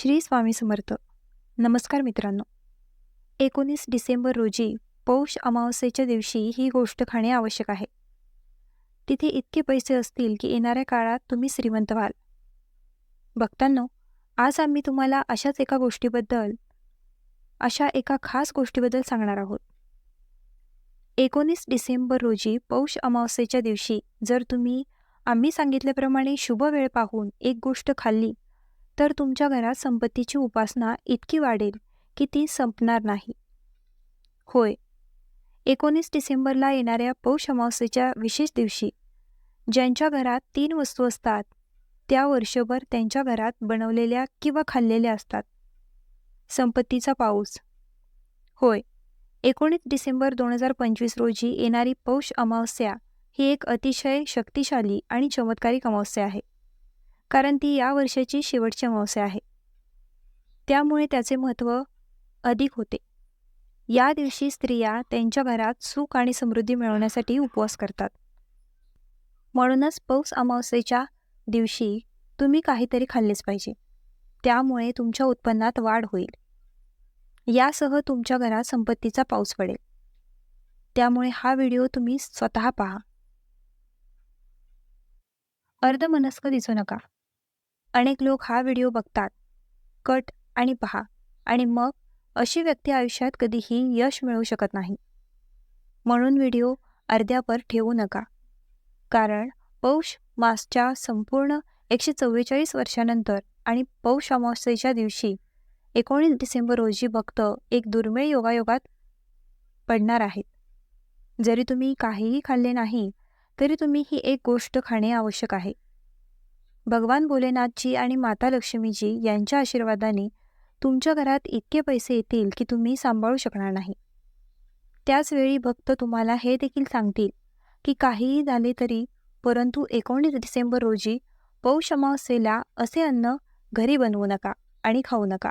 श्री स्वामी समर्थ. नमस्कार मित्रांनो. एकोणीस डिसेंबर रोजी पौष अमावस्येच्या दिवशी ही गोष्ट खाणे आवश्यक आहे. तिथे इतके पैसे असतील की येणाऱ्या काळात तुम्ही श्रीमंत व्हाल. भक्तांनो आज आम्ही तुम्हाला अशाच एका गोष्टीबद्दल अशा एका खास गोष्टीबद्दल सांगणार आहोत. एकोणीस डिसेंबर रोजी पौष अमावस्येच्या दिवशी जर तुम्ही आम्ही सांगितल्याप्रमाणे शुभ वेळ पाहून एक गोष्ट खाल्ली तर तुमच्या घरात संपत्तीची उपासना इतकी वाढेल की ती संपणार नाही. होय. एकोणीस डिसेंबरला येणाऱ्या पौष अमावस्येच्या विशेष दिवशी ज्यांच्या घरात तीन वस्तू असतात त्या वर्षभर त्यांच्या घरात बनवलेल्या किंवा खाल्लेल्या असतात. संपत्तीचा पाऊस. होय. एकोणीस डिसेंबर दोन हजार पंचवीस रोजी येणारी पौष अमावस्या ही एक अतिशय शक्तिशाली आणि चमत्कारिक अमावस्या आहे. कारण ती या वर्षाची शेवटची अमावस्या आहे. त्यामुळे त्याचे महत्त्व अधिक होते. या दिवशी स्त्रिया त्यांच्या घरात सुख आणि समृद्धी मिळवण्यासाठी उपवास करतात. म्हणूनच पौष अमावस्येच्या दिवशी तुम्ही काहीतरी खाल्लेच पाहिजे. त्यामुळे तुमच्या उत्पन्नात वाढ होईल. यासह तुमच्या घरात संपत्तीचा पाऊस पडेल. त्यामुळे हा व्हिडिओ तुम्ही स्वतः पहा. अर्धमनस्क दिसू नका. अनेक लोक हा व्हिडिओ बघतात. कट आणि पहा. आणि मग अशी व्यक्ती आयुष्यात कधीही यश मिळवू शकत नाही. म्हणून व्हिडिओ अर्ध्यावर ठेवू नका. कारण पौष मासच्या संपूर्ण एकशे चव्वेचाळीस वर्षानंतर आणि पौष अमावस्येच्या दिवशी एकोणीस डिसेंबर रोजी भक्त एक दुर्मिळ योगायोगात पडणार आहेत. जरी तुम्ही काहीही खाल्ले नाही तरी तुम्ही ही एक गोष्ट खाणे आवश्यक आहे. भगवान भोलेनाथजी आणि माता लक्ष्मीजी यांच्या आशीर्वादाने तुमच्या घरात इतके पैसे येतील की तुम्ही सांभाळू शकणार नाही. त्याचवेळी भक्त तुम्हाला हे देखील सांगतील की काहीही झाले तरी परंतु एकोणीस डिसेंबर रोजी पौष अमावस्येला असे अन्न घरी बनवू नका आणि खाऊ नका.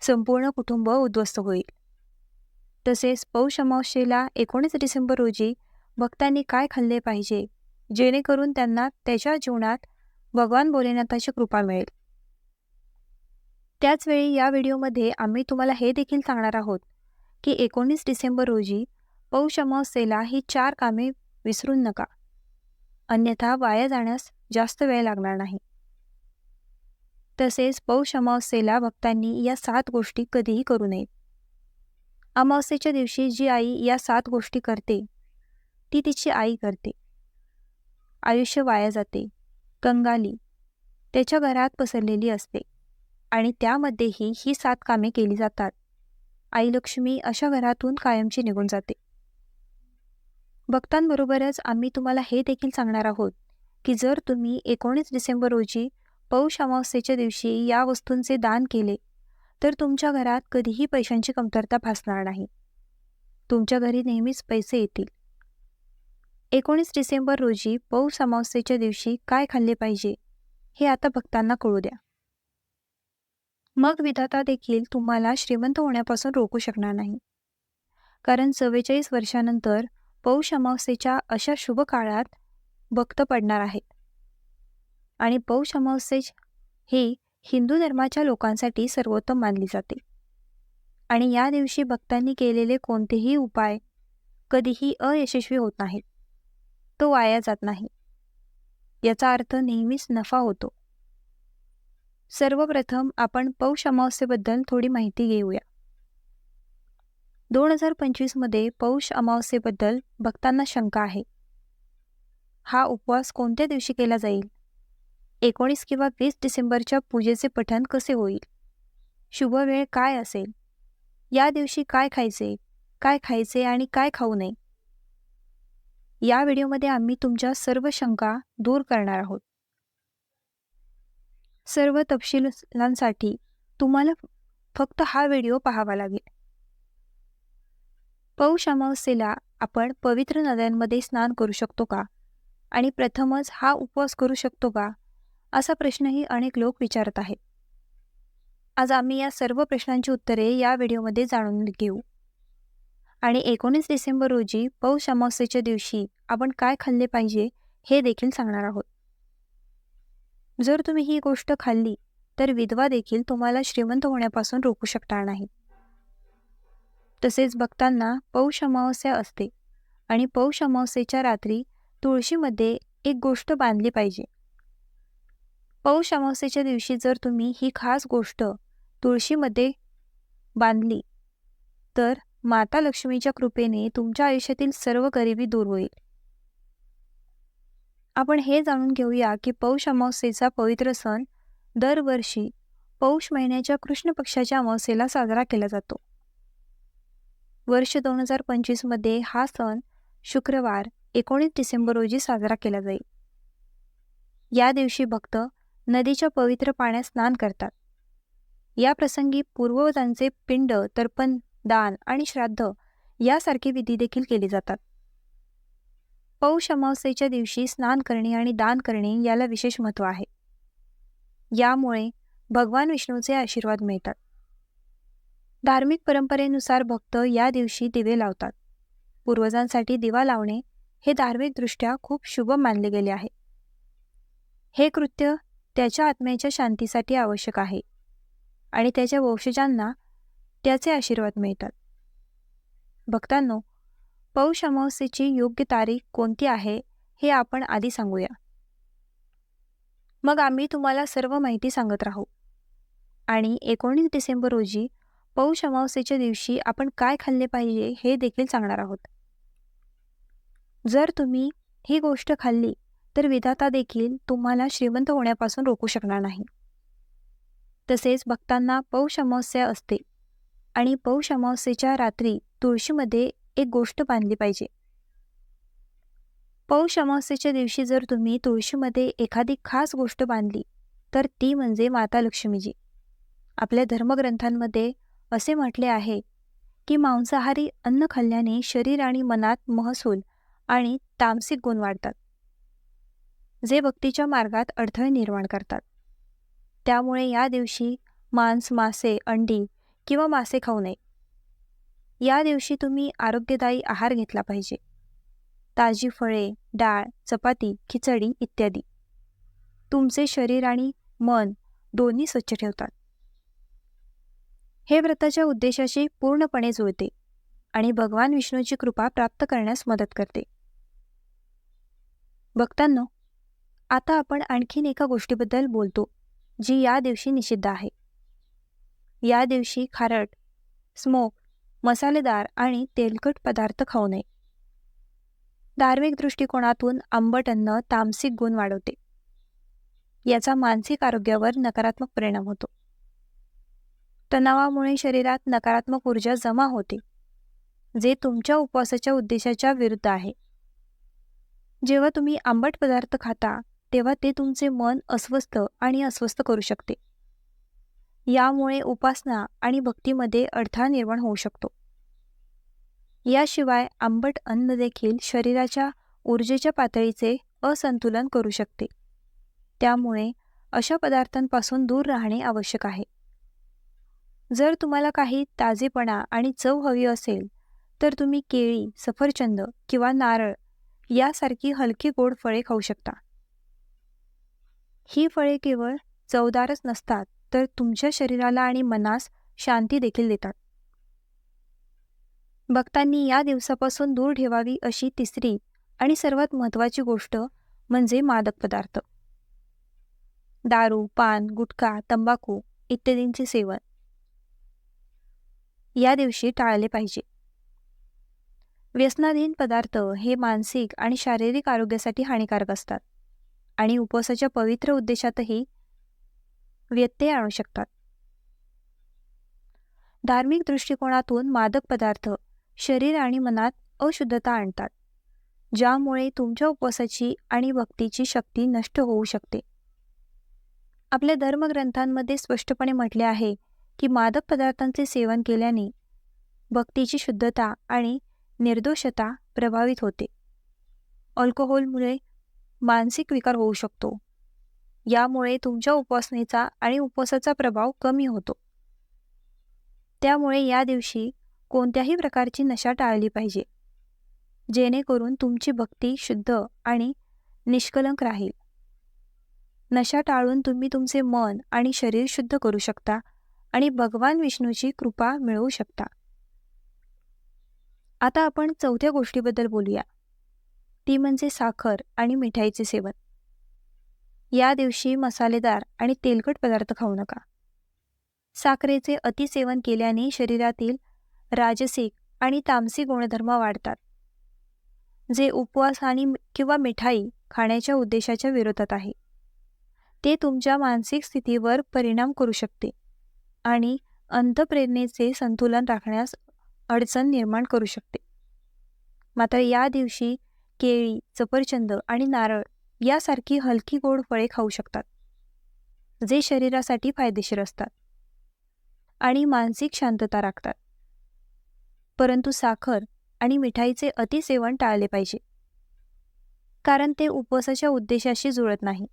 संपूर्ण कुटुंब उद्ध्वस्त होईल. तसेच पौष अमावस्येला एकोणीस डिसेंबर रोजी भक्तांनी काय खाल्ले पाहिजे जेणेकरून त्यांना त्याच्या जीवनात भगवान भोलेनाथाची कृपा मिळेल. त्याचवेळी या व्हिडिओमध्ये आम्ही तुम्हाला हे देखील सांगणार आहोत की एकोणीस डिसेंबर रोजी पौष अमावस्येला ही चार कामे विसरून नका. अन्यथा वाया जाण्यास जास्त वेळ लागणार नाही. तसेच पौष अमावस्येला भक्तांनी या सात गोष्टी कधीही करू नयेत. अमावस्येच्या दिवशी जी आई या सात गोष्टी करते ती तिची आई करते. आयुष्य वाया जाते. कंगाली. त्याच्या घरात पसरलेली असते आणि त्यामध्येही ही सात कामे केली जातात. आई लक्ष्मी अशा घरातून कायमची निघून जाते. भक्तांबरोबरच आम्ही तुम्हाला हे देखील सांगणार आहोत की जर तुम्ही एकोणीस डिसेंबर रोजी पौष अमावस्येच्या दिवशी या वस्तूंचे दान केले तर तुमच्या घरात कधीही पैशांची कमतरता भासणार नाही. तुमच्या घरी नेहमीच पैसे येतील. एकोणीस डिसेंबर रोजी पौष अमावस्येच्या दिवशी काय खाल्ले पाहिजे हे आता भक्तांना कळू द्या. मग विधाता देखील तुम्हाला श्रीमंत होण्यापासून रोखू शकणार नाही. कारण चव्वेचाळीस वर्षानंतर पौष अमावस्येच्या अशा शुभ काळात भक्त पडणार आहेत. आणि पौष अमावस्ये ही हिंदू धर्माच्या लोकांसाठी सर्वोत्तम मानली जाते. आणि या दिवशी भक्तांनी केलेले कोणतेही उपाय कधीही अयशस्वी होत नाहीत. तो वाया जात नाही. याचा अर्थ नेहमीच नफा होतो. सर्वप्रथम आपण पौष अमावस्येबद्दल थोडी माहिती घेऊया. दोन हजार पंचवीसमध्ये पौष अमावस्येबद्दल भक्तांना शंका आहे. हा उपवास कोणत्या दिवशी केला जाईल? एकोणीस किंवा वीस डिसेंबरच्या पूजेचे पठण कसे होईल? शुभ वेळ काय असेल? या दिवशी काय खायचे? काय खायचे आणि काय खाऊ नये? या व्हिडिओमध्ये आम्ही तुमच्या सर्व शंका दूर करणार आहोत. सर्व तपशिलांसाठी तुम्हाला फक्त हा व्हिडिओ पाहावा लागेल. पौष अमावस्येला आपण पवित्र नद्यांमध्ये स्नान करू शकतो का? आणि प्रथमच हा उपवास करू शकतो का? असा प्रश्नही अनेक लोक विचारत आहेत. आज आम्ही या सर्व प्रश्नांची उत्तरे या व्हिडिओमध्ये जाणून घेऊ. आणि एकोणीस डिसेंबर रोजी पौष अमावस्येच्या दिवशी आपण काय खाल्ले पाहिजे हे देखील सांगणार आहोत. जर तुम्ही ही गोष्ट खाल्ली तर विधवा देखील तुम्हाला श्रीमंत होण्यापासून रोखू शकणार नाही. तसेच भक्तांना पौष अमावस्या असते आणि पौष अमावस्येच्या रात्री तुळशीमध्ये एक गोष्ट बांधली पाहिजे. पौष अमावस्येच्या दिवशी जर तुम्ही ही खास गोष्ट तुळशीमध्ये बांधली तर माता लक्ष्मीच्या कृपेने तुमच्या आयुष्यातील सर्व गरिबी दूर होईल. आपण हे जाणून घेऊया की पौष अमावस्येचा पवित्र सण दरवर्षी पौष महिन्याच्या कृष्ण पक्षाच्या अमावस्येला साजरा केला जातो. वर्ष दोन हजार पंचवीसमध्ये हा सण शुक्रवार एकोणीस डिसेंबर रोजी साजरा केला जाईल. या दिवशी भक्त नदीच्या पवित्र पाण्यात स्नान करतात. या प्रसंगी पूर्वजांचे पिंड तर्पण दान आणि श्राद्ध यासारखे विधी देखील केले जातात. पौष अमावस्येच्या दिवशी स्नान करणे आणि दान करणे याला विशेष महत्त्व आहे. यामुळे भगवान विष्णूचे आशीर्वाद मिळतात. धार्मिक परंपरेनुसार भक्त या दिवशी दिवे लावतात. पूर्वजांसाठी दिवा लावणे हे धार्मिकदृष्ट्या खूप शुभ मानले गेले आहे. हे कृत्य त्याच्या आत्म्याच्या शांतीसाठी आवश्यक आहे. आणि त्याच्या वंशजांना त्याचे आशीर्वाद मिळतात. भक्तांनो पौष अमावस्येची योग्य तारीख कोणती आहे हे आपण आधी सांगूया. मग आम्ही तुम्हाला सर्व माहिती सांगत राहू. आणि एकोणीस डिसेंबर रोजी पौष अमावस्येच्या दिवशी आपण काय खाल्ले पाहिजे हे देखील सांगणार आहोत. जर तुम्ही ही गोष्ट खाल्ली तर विधाता देखील तुम्हाला श्रीमंत होण्यापासून रोखू शकणार नाही. तसेच भक्तांना पौष अमावस्या असते. आणि पौष अमावस्येच्या रात्री तुळशीमध्ये एक गोष्ट बांधली पाहिजे. पौष अमावस्येच्या दिवशी जर तुम्ही तुळशीमध्ये एखादी खास गोष्ट बांधली तर ती म्हणजे माता लक्ष्मीजी. आपल्या धर्मग्रंथांमध्ये असे म्हटले आहे की मांसाहारी अन्न खाल्ल्याने शरीर आणि मनात महसूल आणि तामसिक गुण वाढतात. जे भक्तीच्या मार्गात अडथळे निर्माण करतात. त्यामुळे या दिवशी मांस मासे अंडी किंवा मासे खाऊ नये. या दिवशी तुम्ही आरोग्यदायी आहार घेतला पाहिजे. ताजी फळे डाळ चपाती खिचडी इत्यादी. तुमचे शरीर आणि मन दोन्ही स्वच्छ ठेवतात. हे व्रताच्या उद्देशाशी पूर्णपणे जुळते आणि भगवान विष्णूची कृपा प्राप्त करण्यास मदत करते. भक्तांनो आता आपण आणखीन एका गोष्टीबद्दल बोलतो जी या दिवशी निषिद्ध आहे. या दिवशी खारट स्मोक मसालेदार आणि तेलकट पदार्थ खाऊ नये. धार्मिक दृष्टिकोनातून आंबट अन्न तामसिक गुण वाढवते. याचा मानसिक आरोग्यावर नकारात्मक परिणाम होतो. तणावामुळे शरीरात नकारात्मक ऊर्जा जमा होते जे तुमच्या उपवासाच्या उद्देशाच्या विरुद्ध आहे. जेव्हा तुम्ही आंबट पदार्थ खाता तेव्हा ते तुमचे मन अस्वस्थ आणि अस्वस्थ करू शकते. यामुळे उपासना आणि भक्तीमध्ये अडथळा निर्माण होऊ शकतो. याशिवाय आंबट अन्न देखील शरीराच्या ऊर्जेच्या पातळीचे असंतुलन करू शकते. त्यामुळे अशा पदार्थांपासून दूर राहणे आवश्यक आहे. जर तुम्हाला काही ताजेपणा आणि चव हवी असेल तर तुम्ही केळी सफरचंद किंवा नारळ यासारखी हलकी गोड फळे खाऊ शकता. ही फळे केवळ चवदारच नसतात तर तुमच्या शरीराला आणि मनास शांती देखील देतात. भक्तांनी या दिवसापासून दूर ठेवावी अशी तिसरी आणि सर्वात महत्त्वाची गोष्ट म्हणजे मादक पदार्थ. दारू पान गुटखा तंबाखू इत्यादींचे सेवन. या दिवशी टाळले पाहिजे. व्यसनाधीन पदार्थ हे मानसिक आणि शारीरिक आरोग्यासाठी हानिकारक असतात आणि उपवासाच्या पवित्र उद्देशातही व्यत्यय आणू शकतात. धार्मिक दृष्टिकोनातून मादक पदार्थ शरीर आणि मनात अशुद्धता आणतात ज्यामुळे तुमच्या उपवासाची आणि भक्तीची शक्ती नष्ट होऊ शकते. आपल्या धर्मग्रंथांमध्ये स्पष्टपणे म्हटले आहे की मादक पदार्थांचे सेवन केल्याने भक्तीची शुद्धता आणि निर्दोषता प्रभावित होते. अल्कोहोलमुळे मानसिक विकार होऊ शकतो. यामुळे तुमच्या उपासनेचा आणि उपवासाचा प्रभाव कमी होतो. त्यामुळे या दिवशी कोणत्याही प्रकारची नशा टाळली पाहिजे. जेणेकरून तुमची भक्ती शुद्ध आणि निष्कलंक राहील. नशा टाळून तुम्ही तुमचे मन आणि शरीर शुद्ध करू शकता आणि भगवान विष्णूची कृपा मिळवू शकता. आता आपण चौथ्या गोष्टीबद्दल बोलूया. ती म्हणजे साखर आणि मिठाईचे सेवन. या दिवशी मसालेदार आणि तेलकट पदार्थ खाऊ नका. साखरेचे अतिसेवन केल्याने शरीरातील राजसिक आणि तामसिक गुणधर्म वाढतात. जे उपवास आणि किंवा मिठाई खाण्याच्या उद्देशाच्या विरोधात आहे. ते तुमच्या मानसिक स्थितीवर परिणाम करू शकते आणि अंतप्रेरणेचे संतुलन राखण्यास अडचण निर्माण करू शकते. मात्र या दिवशी केळी सफरचंद आणि नारळ यासारखी हलकी गोड फळे खाऊ शकतात जे शरीरासाठी फायदेशीर असतात आणि मानसिक शांतता राखतात. परंतु साखर आणि मिठाईचे अतिसेवन टाळले पाहिजे कारण ते उपवासाच्या उद्देशाशी जुळत नाही.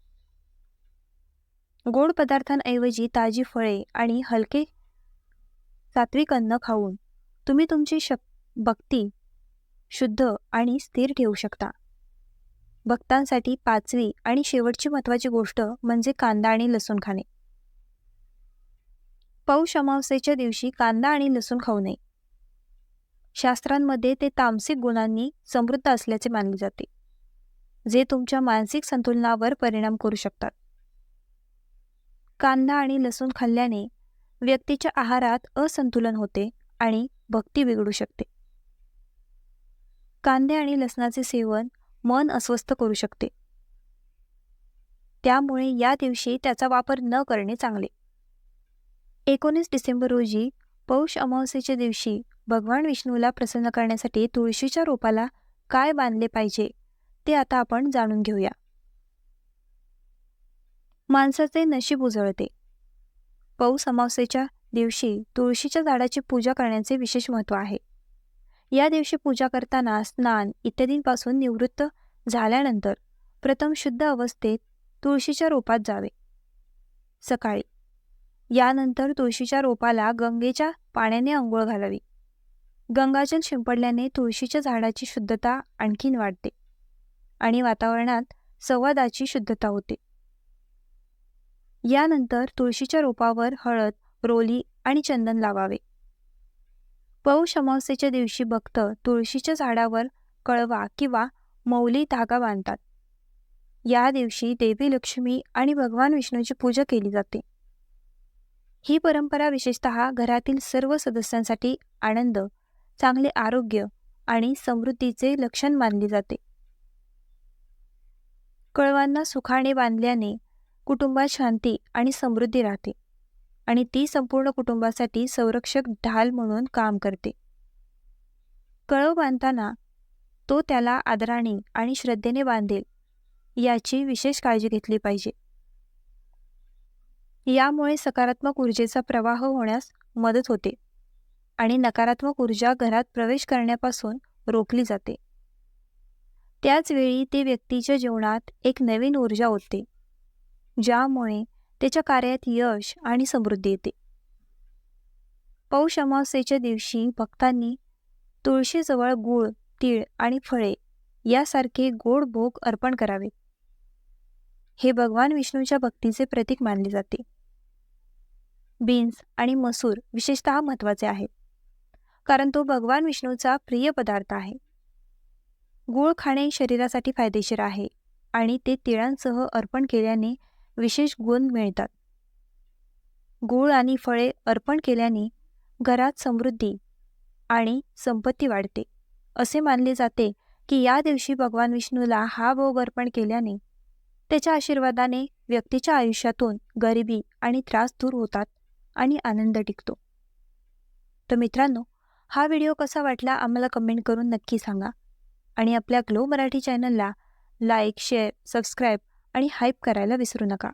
गोड पदार्थांऐवजी ताजी फळे आणि हलके सात्विक अन्न खाऊन तुम्ही तुमची शक भक्ती शुद्ध आणि स्थिर ठेवू शकता. भक्तांसाठी पाचवी आणि शेवटची महत्वाची गोष्ट म्हणजे कांदा आणि लसूण खाणे. पौष अमावस्येच्या दिवशी कांदा आणि लसूण खाऊ नये. शास्त्रांमध्ये ते तामसिक गुणांनी समृद्ध असल्याचे मानले जाते जे तुमच्या मानसिक संतुलनावर परिणाम करू शकतात. कांदा आणि लसूण खाल्ल्याने व्यक्तीच्या आहारात असंतुलन होते आणि भक्ती बिघडू शकते. कांदे आणि लसणाचे सेवन मन अस्वस्थ करू शकते. त्यामुळे या दिवशी त्याचा वापर न करणे चांगले. एकोणीस डिसेंबर रोजी पौष अमावस्येच्या दिवशी भगवान विष्णूला प्रसन्न करण्यासाठी तुळशीच्या रोपाला काय बांधले पाहिजे ते आता आपण जाणून घेऊया. माणसाचे नशीब उजळते. पौष अमावस्येच्या दिवशी तुळशीच्या झाडाची पूजा करण्याचे विशेष महत्त्व आहे. या दिवशी पूजा करताना स्नान इत्यादींपासून निवृत्त झाल्यानंतर प्रथम शुद्ध अवस्थेत तुळशीच्या रोपात जावे. सकाळी. यानंतर तुळशीच्या रोपाला गंगेच्या पाण्याने अंघोळ घालावी. गंगाजल शिंपडल्याने तुळशीच्या झाडाची शुद्धता आणखीन वाढते आणि वातावरणात संवादाची शुद्धता होते. यानंतर तुळशीच्या रोपावर हळद रोली आणि चंदन लावावे. पौष अमावस्येच्या दिवशी भक्त तुळशीच्या झाडावर कळवा किंवा मौली धागा बांधतात. या दिवशी देवी लक्ष्मी आणि भगवान विष्णूची पूजा केली जाते. ही परंपरा विशेषतः घरातील सर्व सदस्यांसाठी आनंद चांगले आरोग्य आणि समृद्धीचे लक्षण मानले जाते. कळवांना सुखाने बांधल्याने कुटुंबात शांती आणि समृद्धी राहते. आणि ती संपूर्ण कुटुंबासाठी संरक्षक ढाल म्हणून काम करते. कळव बांधताना तो त्याला आदराने आणि श्रद्धेने बांधेल याची विशेष काळजी घेतली पाहिजे. यामुळे सकारात्मक ऊर्जेचा प्रवाह होण्यास मदत होते आणि नकारात्मक ऊर्जा घरात प्रवेश करण्यापासून रोखली जाते. त्याचवेळी ते व्यक्तीच्या जीवनात एक नवीन ऊर्जा होते ज्यामुळे त्याच्या कार्यात यश आणि समृद्धी येते. पौष अमावस्येच्या दिवशी भक्तांनी तुळशीजवळ गूळ तीळ आणि फळे यासारखे गोड भोग अर्पण करावे. हे भगवान विष्णूच्या भक्तीचे प्रतीक मानले जाते. बीन्स आणि मसूर विशेषतः महत्त्वाचे आहेत. कारण तो भगवान विष्णूचा प्रिय पदार्थ आहे. गूळ खाणे शरीरासाठी फायदेशीर आहे आणि ते तिळांसह अर्पण केल्याने विशेष गुण मिळतात. गूळ आणि फळे अर्पण केल्याने घरात समृद्धी आणि संपत्ती वाढते. असे मानले जाते की या दिवशी भगवान विष्णूला हा भोग अर्पण केल्याने त्याच्या आशीर्वादाने व्यक्तीच्या आयुष्यातून गरिबी आणि त्रास दूर होतात आणि आनंद टिकतो. तर मित्रांनो हा व्हिडिओ कसा वाटला आम्हाला कमेंट करून नक्की सांगा. आणि आपल्या ग्लो मराठी चॅनलला लाईक शेअर सबस्क्राईब आणि हाईप करायला विसरू नका.